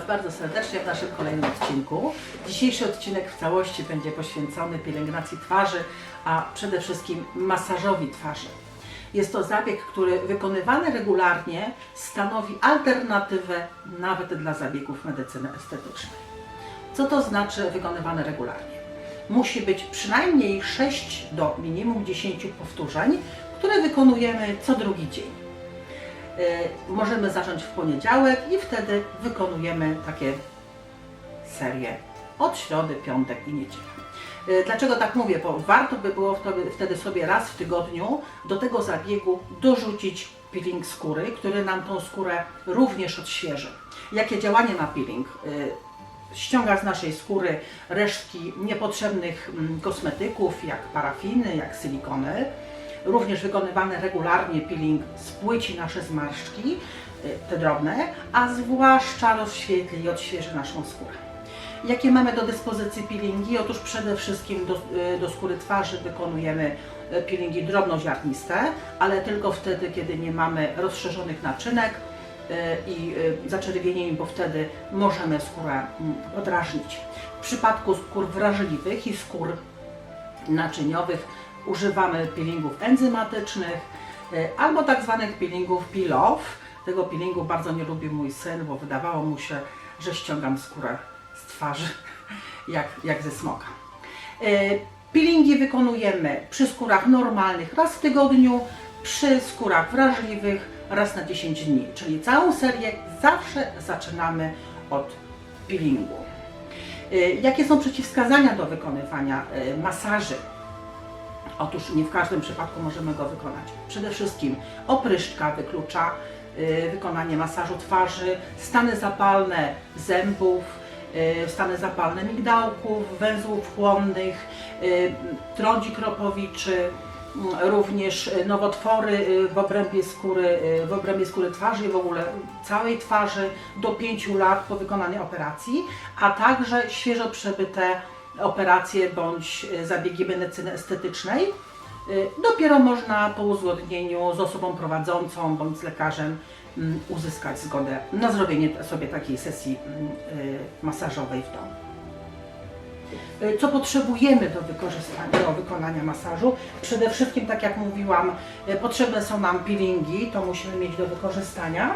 Was bardzo serdecznie w naszym kolejnym odcinku. Dzisiejszy odcinek w całości będzie poświęcony pielęgnacji twarzy, a przede wszystkim masażowi twarzy. Jest to zabieg, który wykonywany regularnie stanowi alternatywę nawet dla zabiegów medycyny estetycznej. Co to znaczy wykonywane regularnie? Musi być przynajmniej 6 do minimum 10 powtórzeń, które wykonujemy co drugi dzień. Y, Możemy zacząć w poniedziałek i wtedy wykonujemy takie serie od środy, piątek i niedziela. Y, Dlaczego tak mówię? Bo warto by było wtedy- sobie raz w tygodniu do tego zabiegu dorzucić peeling skóry, który nam tą skórę również odświeży. Jakie działanie ma peeling? Y, ściąga z naszej skóry resztki niepotrzebnych mm, kosmetyków, jak parafiny, jak silikony. Również wykonywany regularnie peeling spłyci nasze zmarszczki, y, te drobne, a zwłaszcza rozświetli i odświeży naszą skórę. Jakie mamy do dyspozycji peelingi? Otóż przede wszystkim do, y, do skóry twarzy wykonujemy y, peelingi drobnoziarniste, ale tylko wtedy, kiedy nie mamy rozszerzonych naczynek i zaczerwienień, bo wtedy możemy skórę mm, podrażnić. W przypadku skór wrażliwych i skór naczyniowych używamy peelingów enzymatycznych y, albo tak zwanych peelingów peel-off. Tego peelingu bardzo nie lubi mój syn, bo wydawało mu się, że ściągam skórę z twarzy jak, jak ze smoka. Y, Peelingi wykonujemy przy skórach normalnych raz w tygodniu, przy skórach wrażliwych raz na 10 dni, czyli całą serię zawsze zaczynamy od peelingu. Y, Jakie są przeciwwskazania do wykonywania masaży? Otóż nie w każdym przypadku możemy go wykonać. Przede wszystkim opryszczka wyklucza y, wykonanie masażu twarzy, stany zapalne zębów, y, stany zapalne migdałków, węzłów chłonnych, y, trądzi kropowiczy, mm, również nowotwory w obrębie skóry, w obrębie skóry twarzy i w ogóle całej twarzy do 5 lat po wykonaniu operacji, a także świeżo przebyte operacje bądź y, zabiegi medycyny estetycznej. Y, Dopiero można po uzgodnieniu z osobą prowadzącą bądź z lekarzem mm, uzyskać zgodę na zrobienie sobie takiej sesji mm, y, masażowej w domu. Co potrzebujemy do wykorzystania, do wykonania masażu? Przede wszystkim, tak jak mówiłam, potrzebne są nam peelingi, to musimy mieć do wykorzystania.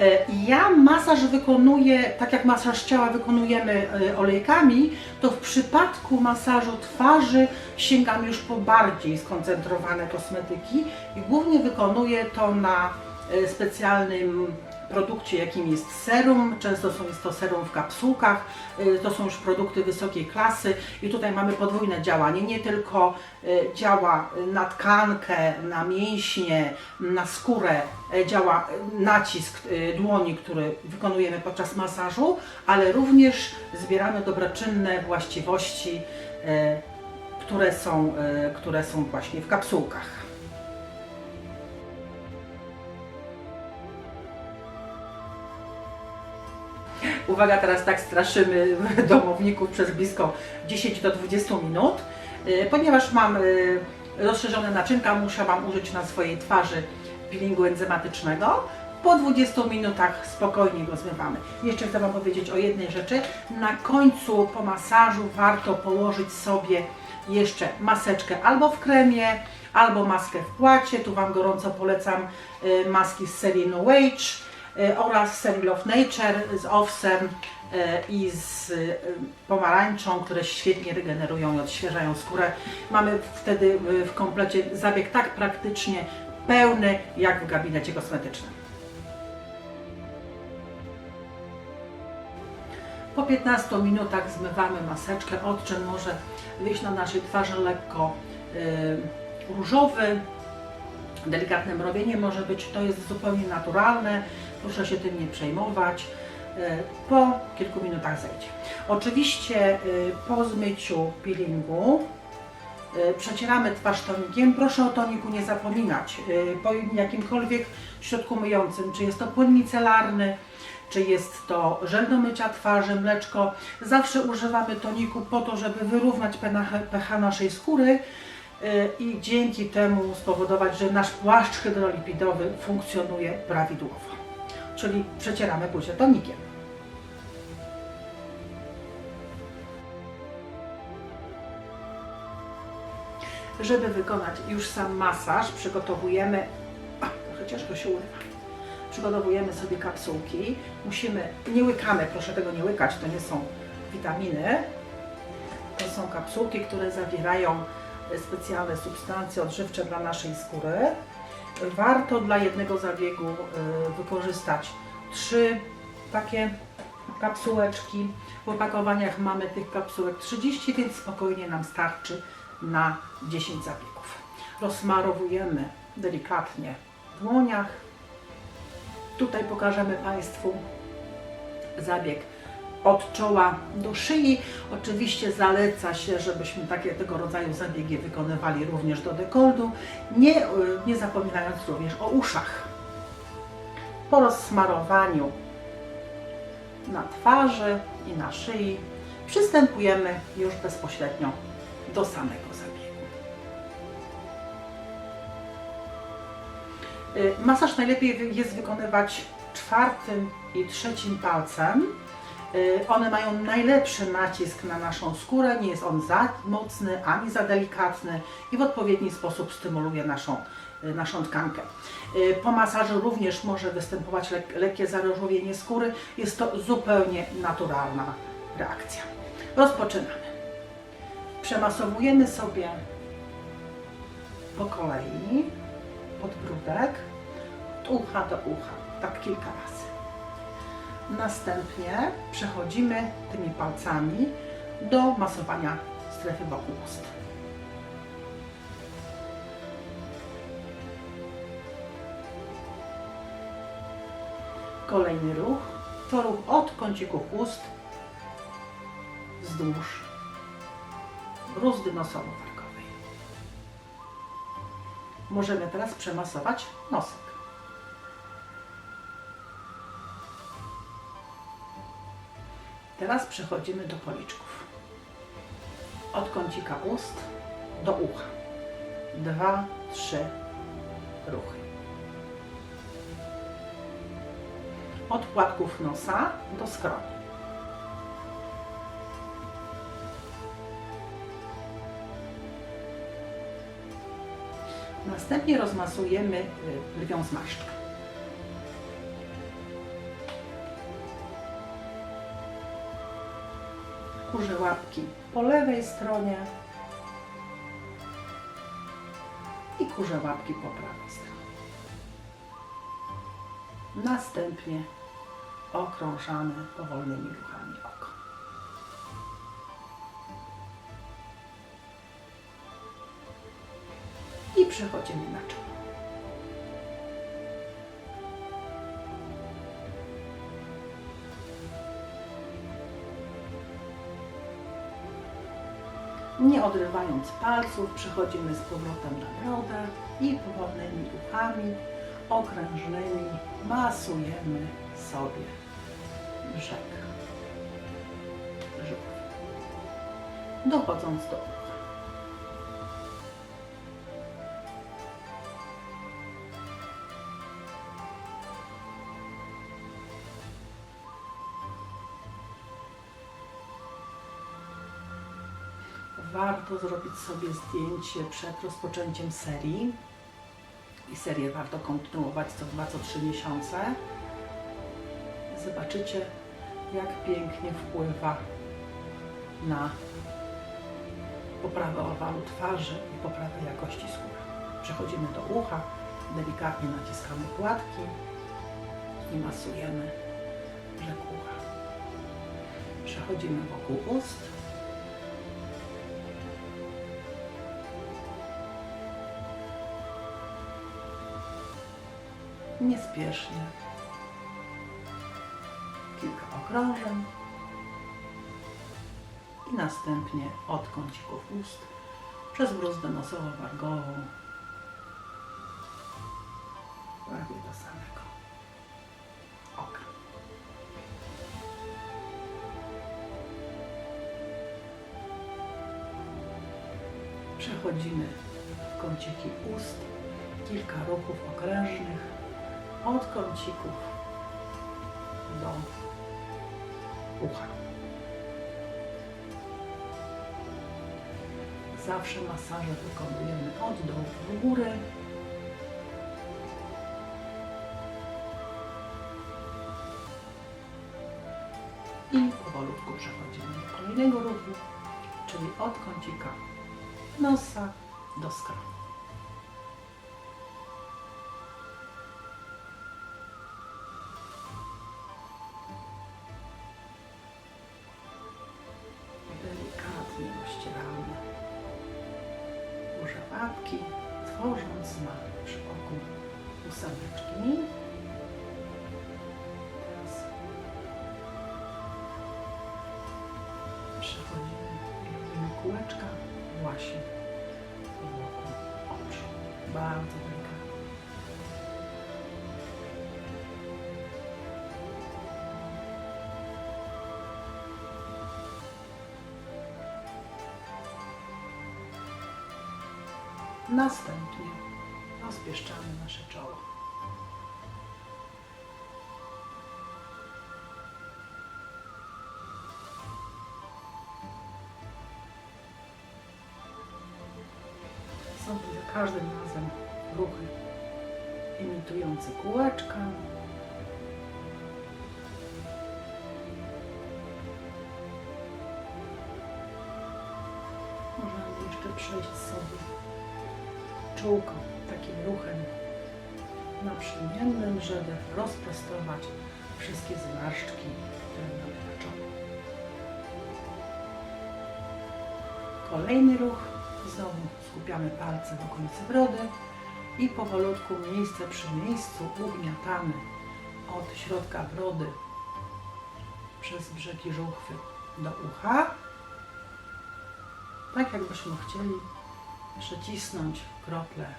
Y, Ja masaż wykonuję, tak jak masaż ciała wykonujemy y, olejkami, to w przypadku masażu twarzy sięgam już po bardziej skoncentrowane kosmetyki i głównie wykonuję to na y, specjalnym produkcie, jakim jest serum. Często są, jest to serum w kapsułkach. Y, To są już produkty wysokiej klasy i tutaj mamy podwójne działanie. Nie tylko y, działa na tkankę, na mięśnie, na skórę, y, działa nacisk dłoni, który wykonujemy podczas masażu, ale również zbieramy dobroczynne właściwości, które są, które są właśnie w kapsułkach. Uwaga, teraz tak straszymy domowników przez blisko 10 do 20 minut. Y, Ponieważ mam y, rozszerzone naczynka, musiałam użyć na swojej twarzy peelingu enzymatycznego. Po 20 minutach spokojnie go zmywamy. Jeszcze chcę Wam powiedzieć o jednej rzeczy. Na końcu po masażu warto położyć sobie jeszcze maseczkę albo w kremie, albo maskę w płacie. Tu Wam gorąco polecam y, maski z serii No Age y, oraz Serii of Nature z owsem y, i z y, pomarańczą, które świetnie regenerują i odświeżają skórę. Mamy wtedy y, w komplecie zabieg tak praktycznie pełny jak w gabinecie kosmetycznym. Po 15 minutach zmywamy maseczkę. Odczyn może wyjść na naszej twarzy lekko y, różowy. Delikatne mrowienie może być, to jest zupełnie naturalne. Proszę się tym nie przejmować. Y, Po kilku minutach zejdzie. Oczywiście y, po zmyciu peelingu y, przecieramy twarz tonikiem. Proszę o toniku nie zapominać. Po jakimkolwiek środku myjącym, czy jest to płyn micelarny, czy jest to żel do mycia twarzy, mleczko. Zawsze używamy toniku po to, żeby wyrównać pH naszej skóry i dzięki temu spowodować, że nasz płaszcz hydrolipidowy funkcjonuje prawidłowo. Czyli przecieramy buzię tonikiem. Żeby wykonać już sam masaż, przygotowujemy, o, chociaż to się urywa, przygotowujemy sobie kapsułki. Musimy, nie łykamy, proszę tego nie łykać, to nie są witaminy. To są kapsułki, które zawierają specjalne substancje odżywcze dla naszej skóry. Warto dla jednego zabiegu y, wykorzystać trzy takie kapsułeczki. W opakowaniach mamy tych kapsułek 30, więc spokojnie nam starczy na 10 zabiegów. Rozsmarowujemy delikatnie w dłoniach. Tutaj pokażemy Państwu zabieg od czoła do szyi. Oczywiście zaleca się, żebyśmy takie tego rodzaju zabiegi wykonywali również do dekoldu, nie, nie zapominając również o uszach. Po rozsmarowaniu na twarzy i na szyi przystępujemy już bezpośrednio do samego zabiegu. Y, Masaż najlepiej jest wykonywać czwartym i trzecim palcem. Y, One mają najlepszy nacisk na naszą skórę, nie jest on za mocny ani za delikatny i w odpowiedni sposób stymuluje naszą, y, naszą tkankę. Y, Po masażu również może występować lek- lekkie zarożowienie skóry. Jest to zupełnie naturalna reakcja. Rozpoczynamy. Przemasowujemy sobie po kolei podbródek od ucha do ucha, tak kilka razy. Następnie przechodzimy tymi palcami do masowania strefy wokół ust. Kolejny ruch to ruch od kącików ust wzdłuż bruzdy nosowo-warkowej. Możemy teraz przemasować nosek. Teraz przechodzimy do policzków. Od kącika ust do ucha. Dwa, trzy ruchy. Od płatków nosa do skroni. Następnie rozmasujemy y, lwią zmarszczkę. Kurze łapki po lewej stronie i kurze łapki po prawej stronie. Następnie okrążamy powolnymi ruchami oko. I przechodzimy na czoło. Nie odrywając palców, przechodzimy z powrotem na brodę i powolnymi ruchami okrężnymi masujemy sobie brzeg dochodząc do Warto zrobić sobie zdjęcie przed rozpoczęciem serii i serię warto kontynuować co 2, co 3 miesiące. Zobaczycie, jak pięknie wpływa na poprawę owalu twarzy i poprawę jakości skóry. Przechodzimy do ucha, delikatnie naciskamy płatki i masujemy brzeg ucha. Przechodzimy wokół ust. Niespiesznie. Kilka okrążeń. I następnie od kącików ust przez bruzdę nosowo-wargową prawie do samego. Przechodzimy w kąciki ust, kilka ruchów okrężnych od kącików do ucha. zawsze masaże wykonujemy od dołu do góry. I powolutku przechodzimy do kolejnego ruchu, czyli od kącika nosa do skroni. Bardzo delikatnie. Następnie rozpieszczamy nasze czoło. Każdym razem ruchy imitujące kółeczka. Możemy jeszcze przejść sobie czułko takim ruchem naprzemiennym, żeby rozprostować wszystkie zmarszczki, które mamy na czole. Kolejny ruch. Znowu skupiamy palce w okolicy brody i powolutku miejsce przy miejscu ugniatamy od środka brody przez brzegi żuchwy do ucha. Tak jakbyśmy chcieli przycisnąć krople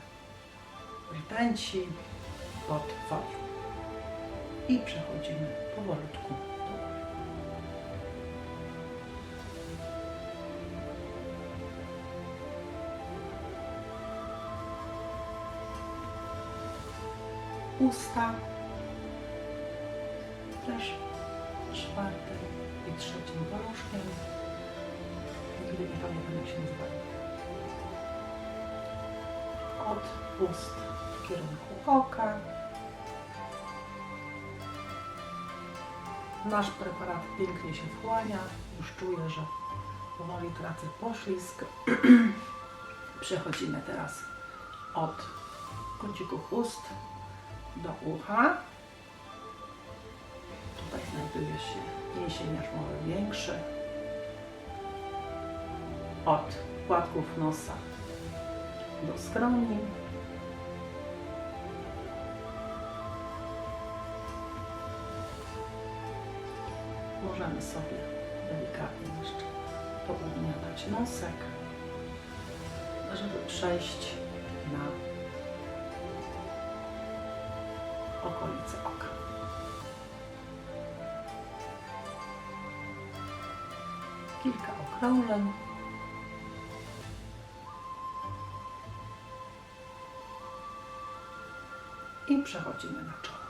rtęci pod folią. I przechodzimy powolutku Usta też czwartym i trzecim paluszkiem. Pamiętam jak się nazywają od ust w kierunku oka. Nasz preparat pięknie się wchłania. Już czuję, że powoli tracę poślizg. Przechodzimy teraz od kącików ust do ucha. Tutaj znajduje się mięsień jarzmowy większy. Od płatków nosa do skroni. Możemy sobie delikatnie jeszcze pougniatać nosek, żeby przejść na okolice oka. Kilka okrążeń. i przechodzimy na czoło.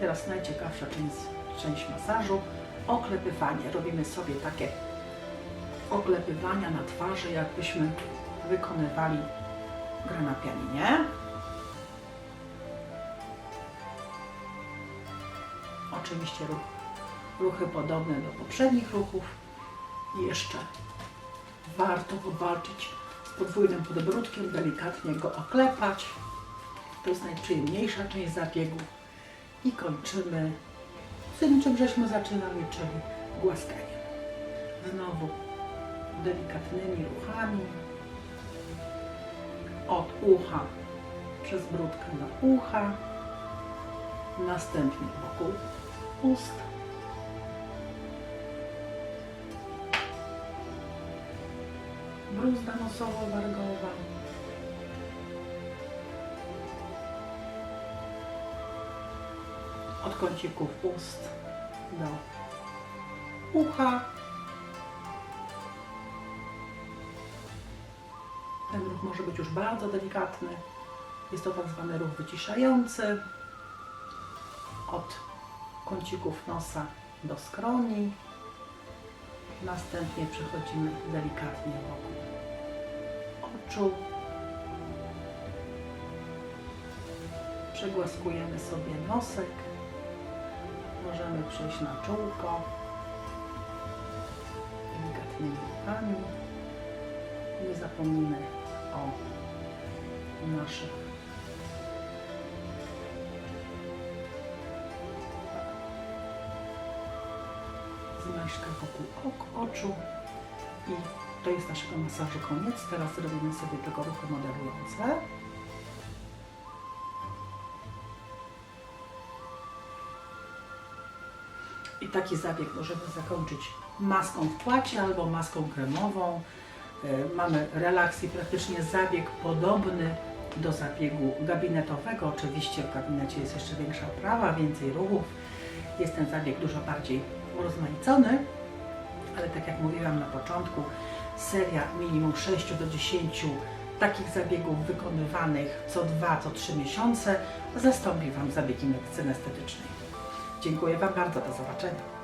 Teraz najciekawsza część, część masażu, oklepywanie. Robimy sobie takie oklepywania na twarzy, jakbyśmy wykonywali grę na pianinie. Oczywiście ruch, ruchy podobne do poprzednich ruchów. I jeszcze warto powalczyć z podwójnym podbródkiem, delikatnie go oklepać. To jest najprzyjemniejsza część zabiegu. I kończymy tym, czym żeśmy zaczynali, czyli głaskaniem. Znowu delikatnymi ruchami od ucha przez brudkę do ucha, następnie wokół ust. Bruzda nosowo-wargowa. Od kącików ust do ucha. Ten ruch może być już bardzo delikatny. Jest to tak zwany ruch wyciszający. Od kącików nosa do skroni. Następnie przechodzimy delikatnie wokół oczu. Przegłaskujemy sobie nosek. Możemy przejść na czółko. Delikatnym ruchaniu. Nie zapomnimy o naszych zmarszczkach wokół ok, oczu i to jest naszego masażu koniec. Teraz robimy sobie tylko ruchy modelujące. Taki zabieg możemy zakończyć maską w płacie albo maską kremową. E, Mamy relaks i praktycznie zabieg podobny do zabiegu gabinetowego. Oczywiście w gabinecie jest jeszcze większa oprawa, więcej ruchów. Jest ten zabieg dużo bardziej urozmaicony, ale tak jak mówiłam na początku, seria minimum 6 do 10 takich zabiegów wykonywanych co 2, co 3 miesiące zastąpi Wam zabiegi medycyny estetycznej. Dziękuję Wam bardzo, do zobaczenia.